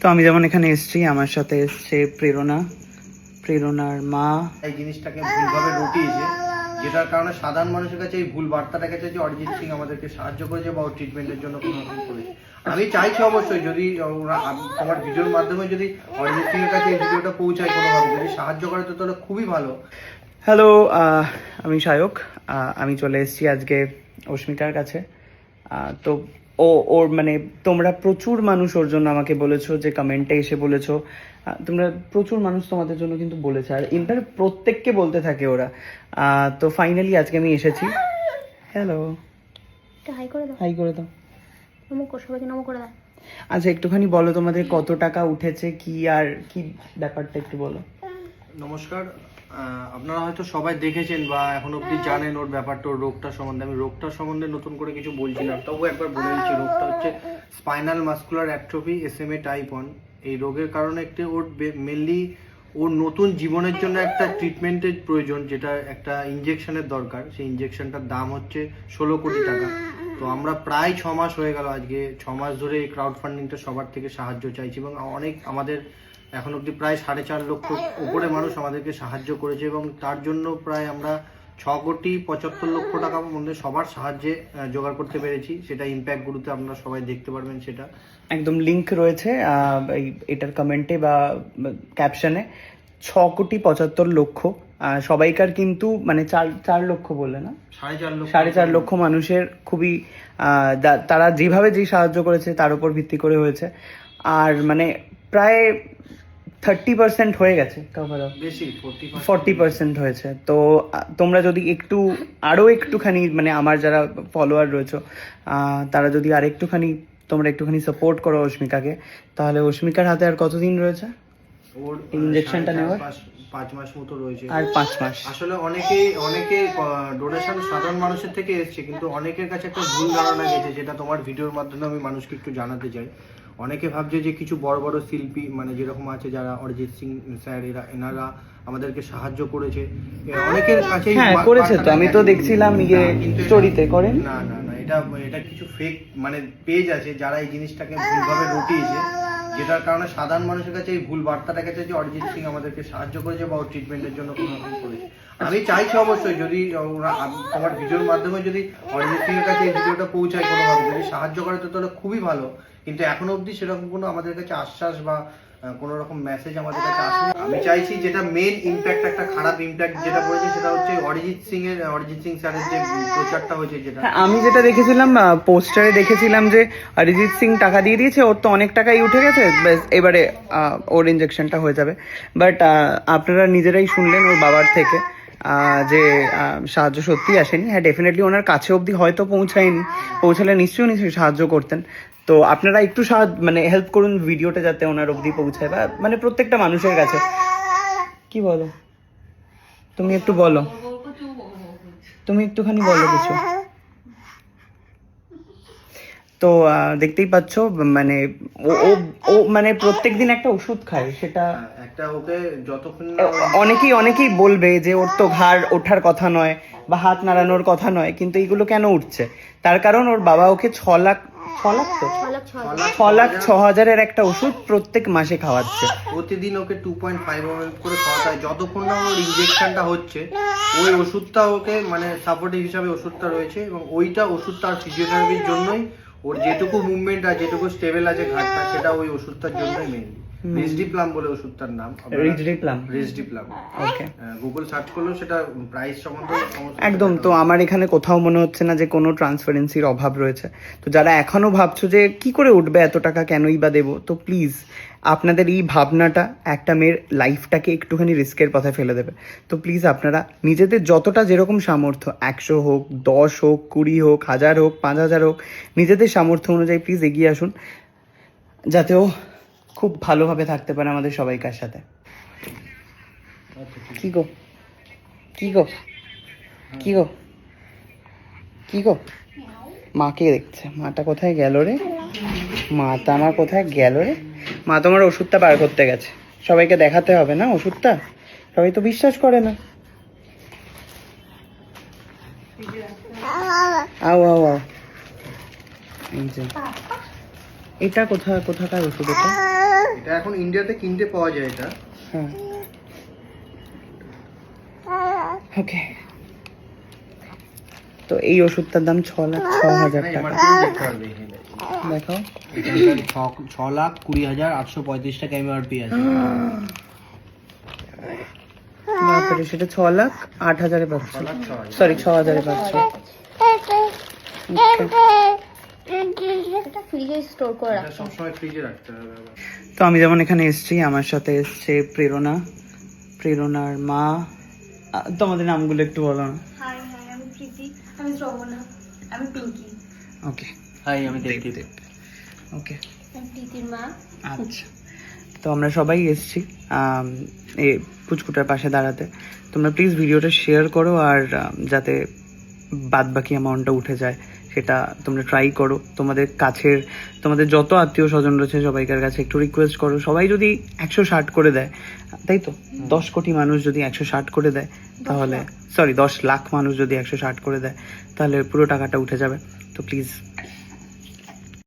তো আমি যেমন এখানে এসেছি আমার সাথে এসছে প্রেরণা। প্রেরণার মা। এই জিনিসটাকে ভুলভাবে রটিয়েছে যেটার কারণে সাধারণ মানুষের কাছে এই ভুল বার্তাটা গেছে যে অরিজিৎ সিং আমাদেরকে সাহায্য করেছে বা ওর ট্রিটমেন্টের জন্য কোনো রকম করেছে। আমি চাইছি অবশ্যই যদি ওরা আম- তোমার ভিডিওর মাধ্যমে যদি অরিজিৎ সিং এর কাছে এই ভিডিওটা পৌঁছায় কোনোভাবে যদি সাহায্য করে তো তাহলে খুবই ভালো। হ্যালো আমি সায়ক। আমি চলে এসেছি আজকে অস্মিতার কাছে। তো ও ওর মানে তোমরা প্রচুর মানুষ ওর জন্য আমাকে বলেছ যে কমেন্টে এসে বলেছ। তোমরা প্রচুর মানুষ তোমাদের জন্য কিন্তু বলেছে। আর ইনফ্যাক্ট প্রত্যেককে বলতে থাকে ওরা। তো ফাইনালি আজকে আমি এসেছি। হ্যালো হাই করে দাও। হাই করে দাও। নমো সবাইকে নমো করে দাও। আচ্ছা একটুখানি বলো তোমাদের কত টাকা উঠেছে কি আর কি ব্যাপারটা একটু বলো। নমস্কার আপনারা হয়তো সবাই দেখেছেন বা এখন অব্দি জানেন ওর ব্যাপারটা ওর রোগটা সম্বন্ধে। আমি রোগটা সম্বন্ধে নতুন করে কিছু বলছি না। তবু একবার বলে দিচ্ছি রোগটা হচ্ছে spinal muscular atrophy S M A type one এই রোগের কারণে একটি ওর মেনলি ওর নতুন জীবনের জন্য একটা ট্রিটমেন্টের প্রয়োজন যেটা একটা ইঞ্জেকশনের দরকার। সেই ইঞ্জেকশনটার দাম হচ্ছে ষোলো কোটি টাকা। তো আমরা প্রায় ছ মাস হয়ে গেল আজকে। ছ মাস ধরে এই ক্রাউড ফান্ডিংটা সবার থেকে সাহায্য চাইছি এবং অনেক আমাদের এখন অবধি প্রায় সাড়ে চার লক্ষ উপরে মানুষ আমাদেরকে সাহায্য করেছে এবং তার জন্য প্রায় আমরা ছ কোটি পঁচাত্তর লক্ষ টাকা মধ্যে সবার সাহায্যে জোগাড় করতে পেরেছি। সেটা ইম্প্যাক্ট গুরুতে আপনারা সবাই দেখতে পারবেন সেটা। একদম লিংক রয়েছে এই এটার কমেন্টে বা ক্যাপশনে ছ কোটি পঁচাত্তর লক্ষ সবাইকার কিন্তু মানে চার চার লক্ষ বললে না? সাড়ে চার লক্ষ। সাড়ে চার লক্ষ মানুষের খুবই তারা যেভাবে যে সাহায্য করেছে তার উপর ভিত্তি করে হয়েছে। আর মানে প্রায় থার্টি পার্সেন্ট হয়ে গেছে। কভার আপ বেশি ফোর্টি পার্সেন্ট হয়েছে। তো তোমরা যদি একটু আরও একটুখানি মানে আমার যারা ফলোয়ার রয়েছে তারা যদি আর একটুখানি তোমরা একটুখানি সাপোর্ট করো অস্মিকাকে তাহলে অস্মিকার হাতে আর কতদিন রয়েছে? ওর ইঞ্জেকশনটা নেওয়ার? পাঁচ- মাস মতো রয়েছে। আর পাঁচ মাস। আসলে অনেকে অনেকে ডোনেশন সাধারণ মানুষের থেকে এসছে কিন্তু অনেকের কাছে একটা ভুল ধারণা গেছে যেটা তোমার ভিডিওর মাধ্যমে আমি মানুষকে একটু জানাতে চাই। অনেকে ভাবছে যে কিছু বড় বড় শিল্পী মানে যেরকম আছে যারা অরিজিৎ সিং স্যার এরা এনারা আমাদেরকে সাহায্য করেছে। অনেকের কাছে হ্যাঁ করেছে তো আমি তো দেখছিলাম ইয়ে স্টোরিতে করেন। না না না এটা এটা কিছু ফেক মানে পেজ আছে যারা এই জিনিসটাকে ভুলভাবে রটিয়েছে। যেটার কারণে সাধারণ মানুষের কাছে এই ভুল বার্তাটা গেছে যে অরিজিৎ সিং আমাদেরকে সাহায্য করেছে বা ওর ট্রিটমেন্টের জন্য কোনো রকম করেছে। আমি চাইছি অবশ্যই যদি ওরা আমার ভিডিওর মাধ্যমে যদি অরিজিৎ সিং এর কাছে এই ভিডিওটা পৌঁছায় কোনোভাবে, যদি সাহায্য করে, তো তাহলে খুবই ভালো। কিন্তু এখনও অবধি সেরকম কোনো আমাদের কাছে আশ্বাস বা কোনো রকম মেসেজ আমাদের কাছে আসেনি আমি চাইছি যেটা মেন ইম্প্যাক্ট একটা খারাপ ইম্প্যাক্ট যেটা পড়েছে সেটা হচ্ছে অরিজিৎ সিং এর, অরিজিৎ সিং স্যারের যে প্রচারটা হয়েছে যেটা। হ্যাঁ আমি যেটা দেখেছিলাম পোস্টারে দেখেছিলাম যে অরিজিৎ সিং টাকা দিয়ে দিয়েছে, ওর তো অনেক টাকাই উঠে গেছে, ব্যাস, এবারে ওর ইঞ্জেকশনটা হয়ে যাবে। বাট আপনারা নিজেরাই শুনলেন ওর বাবার থেকে। যে সাহায্য সত্যি আসেনি। হ্যাঁ ডেফিনেটলি ওনার কাছে অবধি হয়তো পৌঁছায়নি। পৌঁছালে নিশ্চয়ই নিশ্চয়ই সাহায্য করতেন। তো আপনারা একটু সাহায্য মানে হেল্প করুন ভিডিওটা যাতে ওনার অবধি পৌঁছায় বা মানে প্রত্যেকটা মানুষের কাছে। কি বলো? তুমি একটু বলো। তুমি একটুখানি বলো কিছু। তো দেখতেই পাচ্ছ মানে ও মানে প্রত্যেক দিন একটা ওষুধ খায়, সেটা একটা ওকে যতক্ষণ না অনেকেই অনেকেই বলবে যে ওর তো ঘাড় ওঠার কথা নয় বা হাত নাড়ানোর কথা নয় কিন্তু এগুলো কেন উঠছে? তার কারণ ওর বাবা ওকে ছ লাখ ছ লাখ তো? ছ লাখ ছ হাজারের একটা ওষুধ প্রত্যেক মাসে খাওয়াচ্ছে। প্রতিদিন ওকে টু পয়েন্ট ফাইভ করে খাওয়াতে হয়। যতক্ষণ না ওর ইঞ্জেকশনটা হচ্ছে ওই ওষুধটা ওকে মানে সাপোর্টিভ হিসাবে ওষুধটা রয়েছে এবং ওইটা ওষুধটা আর ফিজিওথেরাপির জন্যই ওর যেটুকু মুভমেন্ট আর যেটুকু স্টেবল আছে ঘাটটা সেটা ওই ওষুধটার জন্যই মেনলি রেসডিপ্লাম বলে ওষুধটার নাম। রিজরিপ্লাম রেসডিপ্লাম। ওকে। গুগল সার্চ করলেও সেটা প্রাইস সম্বন্ধে একদম তো আমার এখানে কোথাও মনে হচ্ছে না যে কোনো ট্রান্সপারেন্সির অভাব রয়েছে। তো যারা এখনও ভাবছ যে কি করে উঠবে এত টাকা কেনই বা দেবো তো প্লিজ আপনাদের এই ভাবনাটা একটা মেয়ের লাইফটাকে একটুখানি রিস্কের পথে ফেলে দেবে। তো প্লিজ আপনারা নিজেদের যতটা যেরকম সামর্থ্য একশো হোক দশ হোক কুড়ি হোক হাজার হোক পাঁচ হাজার হোক নিজেদের সামর্থ্য অনুযায়ী প্লিজ এগিয়ে আসুন। যাতে ও খুব ভালোভাবে থাকতে পারে আমাদের সবাইকার সাথে। কি গো? কি গো? কি গো? কি গো? মাকে দেখছে। মাটা কোথায় গেল রে? মাটা আমার কোথায় গেল রে? মা তোমার ওষুধটা বার করতে গেছে। সবাইকে দেখাতে হবে না ওষুধটা? সবাই তো বিশ্বাস করে না। আও আও আও। এটা কোথায় কোথাকার ওষুধ এটা? এটা এখন ইন্ডিয়াতে কিনতে পাওয়া যায় এটা। হ্যাঁ। ওকে। তো এই ওষুধটার দাম ছ লাখ ছ হাজার টাকা। দেখো। ছ- লাখ কুড়ি হাজার আটশো পঁয়ত্রিশ টাকা এমআরপি আছে। সেটা ছ লাখ আট হাজারে পাচ্ছ। সরি ছ হাজারে। পাচ্ছ। ফ্রিজে স্টোর করে এটা রাখতে হবে। তো আমি যেমন এখানে এসেছি আমার সাথে এসছে প্রেরণা। প্রেরণার মা। তোমাদের নামগুলো একটু বলো না। হাই হাই আমি প্রীতি আমি শ্রবণা আমি পিঙ্কি। ওকে। হাই আমি ওকে। আমি প্রীতির মা। আচ্ছা। তো আমরা সবাই এসেছি আম, এই পুচকুটার পাশে দাঁড়াতে। তোমরা প্লিজ ভিডিওটা শেয়ার করো আর আম, যাতে বাদ বাকি অ্যামাউন্টটা উঠে যায়। সেটা তোমরা ট্রাই করো। তোমাদের কাছের তোমাদের যত আত্মীয় স্বজন রয়েছে সবাইকার কাছে একটু রিকোয়েস্ট করো। সবাই যদি একশো ষাট করে দেয় তাই তো? দশ কোটি মানুষ যদি একশো ষাট করে দেয় তাহলে সরি দশ লাখ মানুষ যদি একশো ষাট করে দেয় তাহলে পুরো টাকাটা উঠে যাবে। তো প্লিজ